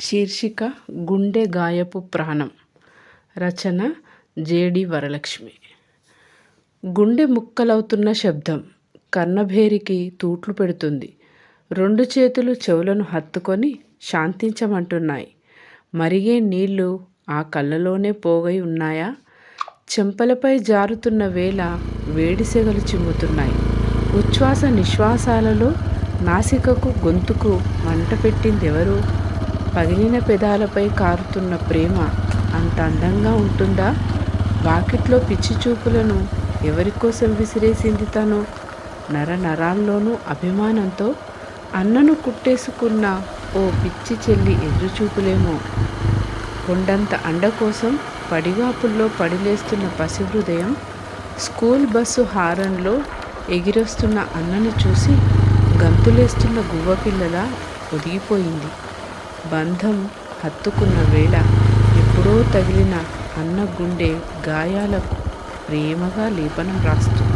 శీర్షిక గుండె గాయపు ప్రాణం. రచన జేడి వరలక్ష్మి. గుండె ముక్కలవుతున్న శబ్దం కన్నభేరికి తూట్లు పెడుతుంది. రెండు చేతులు చెవులను హత్తుకొని శాంతించమంటున్నాయి. మరిగే నీళ్ళు ఆ కళ్ళలోనే పోగై ఉన్నాయా? చెంపలపై జారుతున్న వేళ వేడిసెగలు చిమ్ముతున్నాయి. ఉచ్ఛ్వాస నిశ్వాసాలలో నాసికకు గొంతుకు మంట పెట్టిందెవరు? పగిలిన పెదాలపై కారుతున్న ప్రేమ అంత అందంగా ఉంటుందా? వాకిట్లో పిచ్చి చూపులను ఎవరికోసం విసిరేసింది తను. నర నరాల్లోనూ అభిమానంతో అన్నను కుట్టేసుకున్న ఓ పిచ్చి చెల్లి ఎదురుచూపులేమో. కొండంత అండ కోసం పడిగాపుల్లో పడిలేస్తున్న పసిహృదయం స్కూల్ బస్సు హారన్లో ఎగిరొస్తున్న అన్నను చూసి గంతులేస్తున్న గువ్వపిల్లలా ఒదిగిపోయింది. బంధం హత్తుకున్న వేళ ఎప్పుడో తగిలిన అన్న గుండె గాయాలకు ప్రేమగా లేపనం రాస్తుంది.